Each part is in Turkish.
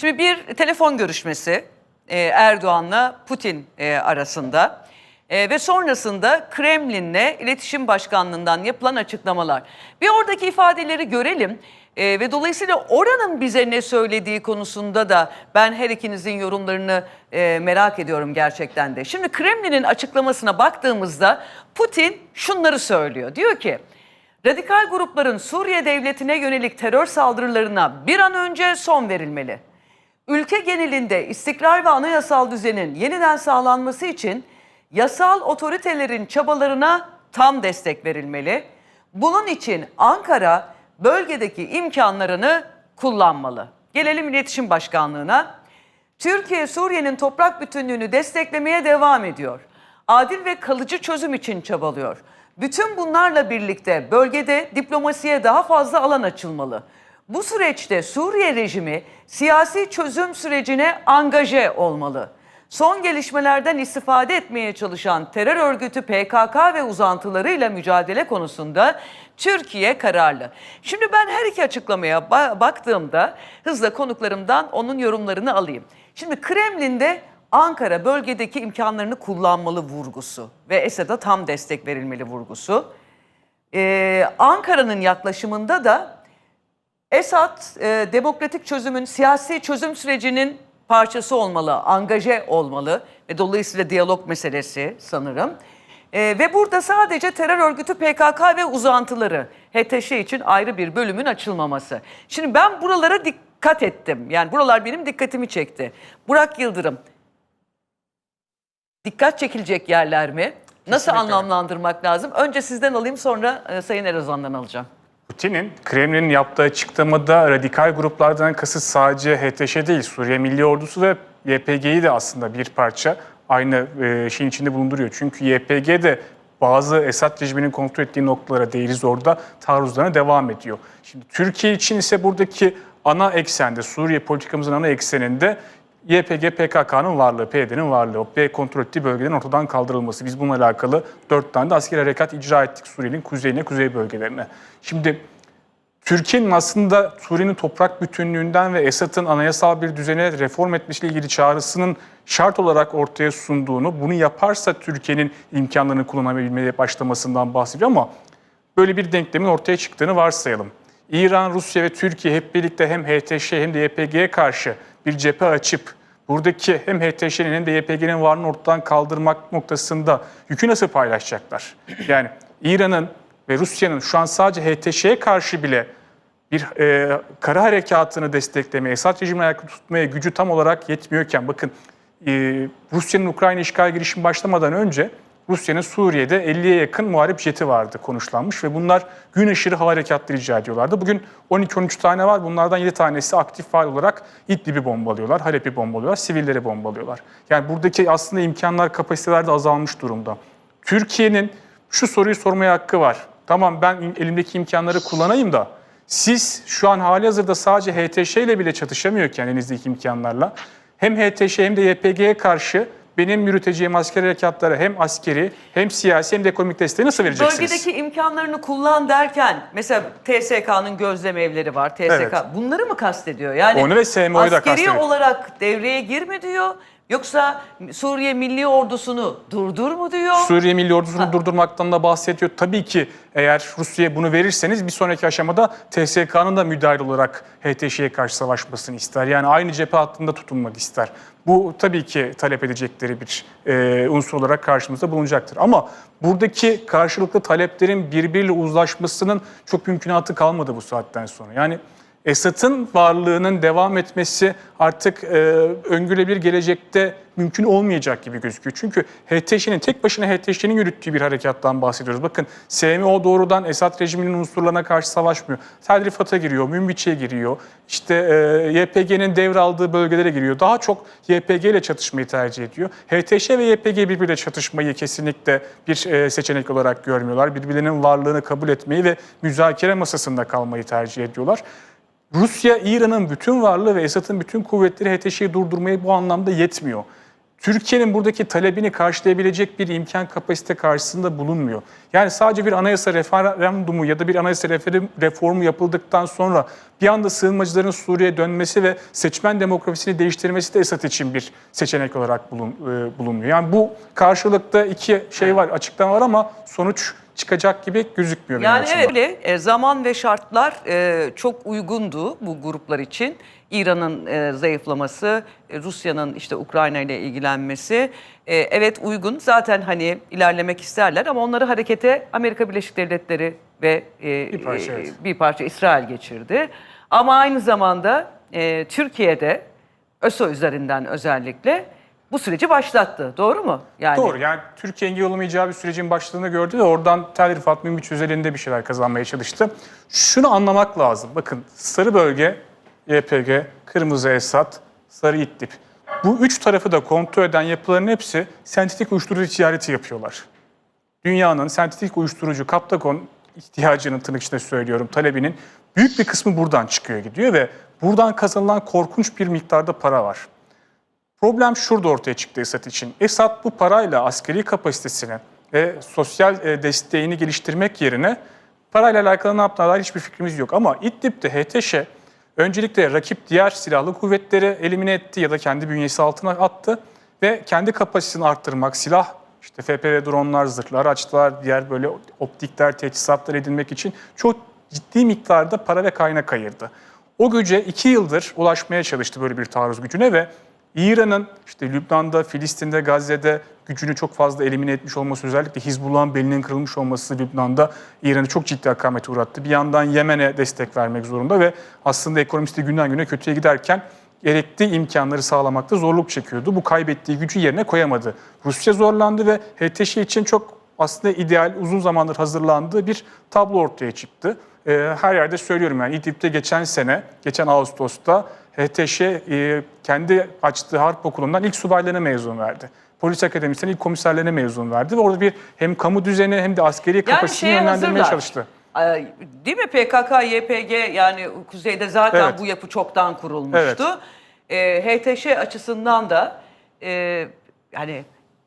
Şimdi bir telefon görüşmesi e, Erdoğan'la Putin e, arasında e, ve sonrasında Kremlin'le iletişim başkanlığından yapılan açıklamalar. Bir oradaki ifadeleri görelim E, ve dolayısıyla oranın bize ne söylediği konusunda da ben her ikinizin yorumlarını e, merak ediyorum gerçekten de. Şimdi Kremlin'in açıklamasına baktığımızda Putin şunları söylüyor. Diyor ki radikal grupların Suriye devletine yönelik terör saldırılarına bir an önce son verilmeli. Ülke genelinde istikrar ve anayasal düzenin yeniden sağlanması için yasal otoritelerin çabalarına tam destek verilmeli. Bunun için Ankara bölgedeki imkanlarını kullanmalı. Gelelim iletişim başkanlığına. Türkiye Suriye'nin toprak bütünlüğünü desteklemeye devam ediyor. Adil ve kalıcı çözüm için çabalıyor. Bütün bunlarla birlikte bölgede diplomasiye daha fazla alan açılmalı. Bu süreçte Suriye rejimi siyasi çözüm sürecine angaje olmalı. Son gelişmelerden istifade etmeye çalışan terör örgütü PKK ve uzantılarıyla mücadele konusunda Türkiye kararlı. Şimdi ben her iki açıklamaya ba- baktığımda hızla konuklarımdan onun yorumlarını alayım. Şimdi Kremlin'de Ankara bölgedeki imkanlarını kullanmalı vurgusu ve Esad'a tam destek verilmeli vurgusu. Ee, Ankara'nın yaklaşımında da Esad e, demokratik çözümün, siyasi çözüm sürecinin parçası olmalı, angaje olmalı ve dolayısıyla diyalog meselesi sanırım. E, ve burada sadece terör örgütü PKK ve uzantıları HTŞ için ayrı bir bölümün açılmaması. Şimdi ben buralara dikkat ettim. Yani buralar benim dikkatimi çekti. Burak Yıldırım, dikkat çekilecek yerler mi? Nasıl Kesinlikle. anlamlandırmak lazım? Önce sizden alayım sonra e, Sayın Erozan'dan alacağım. Putin'in Kremlin'in yaptığı açıklamada radikal gruplardan kasıt sadece HTŞ değil, Suriye Milli Ordusu ve YPG'yi de aslında bir parça aynı e, şeyin içinde bulunduruyor. Çünkü YPG de bazı Esad rejiminin kontrol ettiği noktalara değiliz orada taarruzlarına devam ediyor. Şimdi Türkiye için ise buradaki ana eksende, Suriye politikamızın ana ekseninde YPG PKK'nın varlığı, PYD'nin varlığı, B kontrol ettiği bölgelerin ortadan kaldırılması. Biz bununla alakalı dört tane de askeri harekat icra ettik Suriye'nin kuzeyine, kuzey bölgelerine. Şimdi Türkiye'nin aslında Suriye'nin toprak bütünlüğünden ve Esad'ın anayasal bir düzene reform etmesiyle ilgili çağrısının şart olarak ortaya sunduğunu, bunu yaparsa Türkiye'nin imkanlarını kullanabilmeye başlamasından bahsediyor ama böyle bir denklemin ortaya çıktığını varsayalım. İran, Rusya ve Türkiye hep birlikte hem HTŞ hem de YPG'ye karşı bir cephe açıp buradaki hem HTŞ'nin hem de YPG'nin varlığını ortadan kaldırmak noktasında yükü nasıl paylaşacaklar? Yani İran'ın ve Rusya'nın şu an sadece HTŞ'ye karşı bile bir e, kara harekatını desteklemeye, Esad rejimini ayakta tutmaya gücü tam olarak yetmiyorken bakın e, Rusya'nın Ukrayna işgal girişimi başlamadan önce Rusya'nın Suriye'de 50'ye yakın muharip jeti vardı konuşlanmış ve bunlar gün aşırı hava harekatları icra ediyorlardı. Bugün 12-13 tane var. Bunlardan 7 tanesi aktif faal olarak İdlib'i bombalıyorlar, Halep'i bombalıyorlar, sivilleri bombalıyorlar. Yani buradaki aslında imkanlar, kapasiteler de azalmış durumda. Türkiye'nin şu soruyu sormaya hakkı var. Tamam ben elimdeki imkanları kullanayım da siz şu an hali hazırda sadece HTŞ ile bile çatışamıyorken elinizdeki imkanlarla hem HTŞ hem de YPG'ye karşı benim yürüteceğim askeri harekatlara hem askeri hem siyasi hem de ekonomik desteği nasıl vereceksiniz? Bölgedeki imkanlarını kullan derken mesela TSK'nın gözlem evleri var. TSK Evet. bunları mı kastediyor? Yani Onu ve SMO'yu da askeri kastediyor. olarak devreye girme diyor. Yoksa Suriye Milli Ordusu'nu durdur mu diyor? Suriye Milli Ordusu'nu durdurmaktan da bahsediyor. Tabii ki eğer Rusya'ya bunu verirseniz bir sonraki aşamada TSK'nın da müdahil olarak HTŞ'ye karşı savaşmasını ister. Yani aynı cephe hattında tutunmak ister. Bu tabii ki talep edecekleri bir e, unsur olarak karşımızda bulunacaktır. Ama buradaki karşılıklı taleplerin birbiriyle uzlaşmasının çok mümkünatı kalmadı bu saatten sonra. Yani Esad'ın varlığının devam etmesi artık e, öngörülebilir gelecekte mümkün olmayacak gibi gözüküyor. Çünkü HTŞ'nin tek başına HTŞ'nin yürüttüğü bir harekattan bahsediyoruz. Bakın SMO doğrudan Esad rejiminin unsurlarına karşı savaşmıyor. Tel Rifat'a giriyor, Münbiç'e giriyor. İşte e, YPG'nin devraldığı bölgelere giriyor. Daha çok YPG ile çatışmayı tercih ediyor. HTŞ ve YPG birbiriyle çatışmayı kesinlikle bir e, seçenek olarak görmüyorlar. Birbirlerinin varlığını kabul etmeyi ve müzakere masasında kalmayı tercih ediyorlar. Rusya, İran'ın bütün varlığı ve Esad'ın bütün kuvvetleri HTŞ'yi durdurmaya bu anlamda yetmiyor. Türkiye'nin buradaki talebini karşılayabilecek bir imkan kapasite karşısında bulunmuyor. Yani sadece bir anayasa referandumu ya da bir anayasa reformu yapıldıktan sonra bir anda sığınmacıların Suriye'ye dönmesi ve seçmen demografisini değiştirmesi de Esad için bir seçenek olarak bulun, e, bulunmuyor. Yani bu karşılıkta iki şey var, açıklama var ama sonuç çıkacak gibi gözükmüyor. Yani evet öyle. E, zaman ve şartlar e, çok uygundu bu gruplar için. İran'ın e, zayıflaması, e, Rusya'nın işte Ukrayna ile ilgilenmesi. E, evet uygun. Zaten hani ilerlemek isterler ama onları harekete Amerika Birleşik Devletleri ve e, Bir parça, e, evet. bir parça İsrail geçirdi. Ama aynı zamanda e, Türkiye'de ÖSO üzerinden özellikle bu süreci başlattı. Doğru mu? Yani Doğru yani Türkiye engel olamayacağı bir sürecin başladığını gördü ve oradan Tel Rifat Münbiç üzerinde bir şeyler kazanmaya çalıştı. Şunu anlamak lazım. Bakın sarı bölge YPG, kırmızı Esad, sarı İdlib. Bu üç tarafı da kontrol eden yapıların hepsi sentetik uyuşturucu ticareti yapıyorlar. Dünyanın sentetik uyuşturucu kaptakon ihtiyacının tırnak içinde söylüyorum talebinin büyük bir kısmı buradan çıkıyor gidiyor ve buradan kazanılan korkunç bir miktarda para var. Problem şurada ortaya çıktı Esad için. Esad bu parayla askeri kapasitesini ve sosyal e, desteğini geliştirmek yerine parayla alakalı ne yaptığına dair hiçbir fikrimiz yok. Ama İdlib'de HTŞ öncelikle rakip diğer silahlı kuvvetleri elimine etti ya da kendi bünyesi altına attı ve kendi kapasitesini arttırmak, silah işte FPV dronlar, zırhlı araçlar, diğer böyle optikler, teçhizatlar edinmek için çok ciddi miktarda para ve kaynak ayırdı. O güce iki yıldır ulaşmaya çalıştı böyle bir taarruz gücüne ve İran'ın işte Lübnan'da, Filistin'de, Gazze'de gücünü çok fazla elimine etmiş olması özellikle Hizbullah'ın belinin kırılmış olması Lübnan'da İran'ı çok ciddi akamete uğrattı. Bir yandan Yemen'e destek vermek zorunda ve aslında ekonomisi de günden güne kötüye giderken gerekli imkanları sağlamakta zorluk çekiyordu. Bu kaybettiği gücü yerine koyamadı. Rusya zorlandı ve HTŞ için çok aslında ideal, uzun zamandır hazırlandığı bir tablo ortaya çıktı. Ee, her yerde söylüyorum yani İdlib'de geçen sene, geçen Ağustos'ta HTŞ e, kendi açtığı harp okulundan ilk subaylarına mezun verdi. Polis akademisinden ilk komiserlerine mezun verdi ve orada bir hem kamu düzeni hem de askeri Yani kapasitesini şeye yönlendirmeye hazırlar. çalıştı. Değil mi PKK, YPG yani kuzeyde zaten Evet. bu yapı çoktan kurulmuştu. Ee, HTŞ açısından da e, yani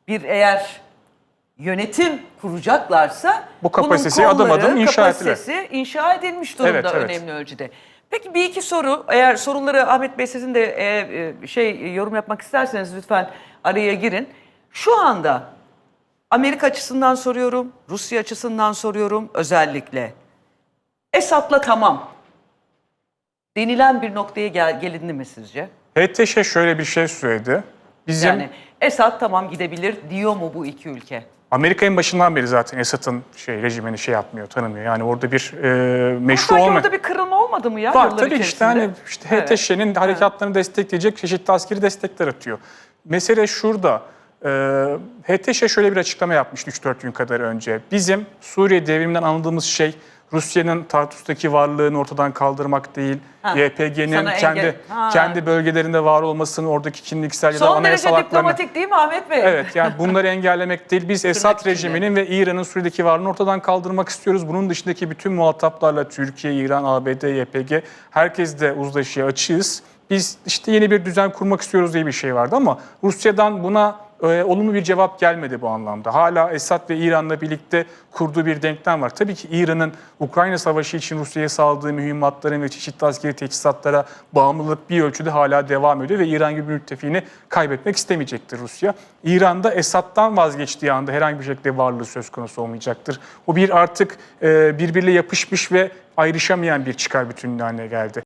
bir eğer yönetim kuracaklarsa Bu kapasitesi bunun adım adım inşa edilir. kapasitesi inşa edilmiş durumda Evet, evet. önemli ölçüde. Peki bir iki soru eğer soruları Ahmet Bey sizin de e, e, şey yorum yapmak isterseniz lütfen araya girin. Şu anda Amerika açısından soruyorum, Rusya açısından soruyorum özellikle. Esad'la tamam denilen bir noktaya gel, gelindi mi sizce? HTŞ şöyle bir şey söyledi. Bizim Yani Esad tamam gidebilir diyor mu bu iki ülke? Amerika en başından beri zaten Esad'ın şey rejimini şey yapmıyor, tanımıyor. Yani orada bir e, meşru Sanki olmayan... orada bir kırılma olmadı mı ya Var yıllar tabii işte içerisinde? hani işte Evet. HTŞ'nin harekatlarını destekleyecek çeşitli askeri destekler atıyor. Mesele şurada. E, HTŞ şöyle bir açıklama yapmıştı 3-4 gün kadar önce. Bizim Suriye devriminden anladığımız şey Rusya'nın Tartus'taki varlığını ortadan kaldırmak değil, YPG'nin sana kendi engel- Ha. kendi bölgelerinde var olmasını, oradaki kimliksel ya da Son derece anayasal haklarını... diplomatik değil mi Ahmet Bey? Evet yani bunları engellemek değil. Biz Esad rejiminin ve İran'ın Suriye'deki varlığını ortadan kaldırmak istiyoruz. Bunun dışındaki bütün muhataplarla Türkiye, İran, ABD, YPG herkesle uzlaşıya açığız. Biz işte yeni bir düzen kurmak istiyoruz diye bir şey vardı ama Rusya'dan buna e, olumlu bir cevap gelmedi bu anlamda. Hala Esad ve İran'la birlikte kurduğu bir denklem var. Tabii ki İran'ın Ukrayna Savaşı için Rusya'ya sağladığı mühimmatların ve çeşitli askeri teçhizatlara bağımlılık bir ölçüde hala devam ediyor ve İran gibi bir müttefiğini kaybetmek istemeyecektir Rusya. İran'da Esad'dan vazgeçtiği anda herhangi bir şekilde varlığı söz konusu olmayacaktır. O bir artık e, birbiriyle yapışmış ve ayrışamayan bir çıkar bütünlüğü geldi.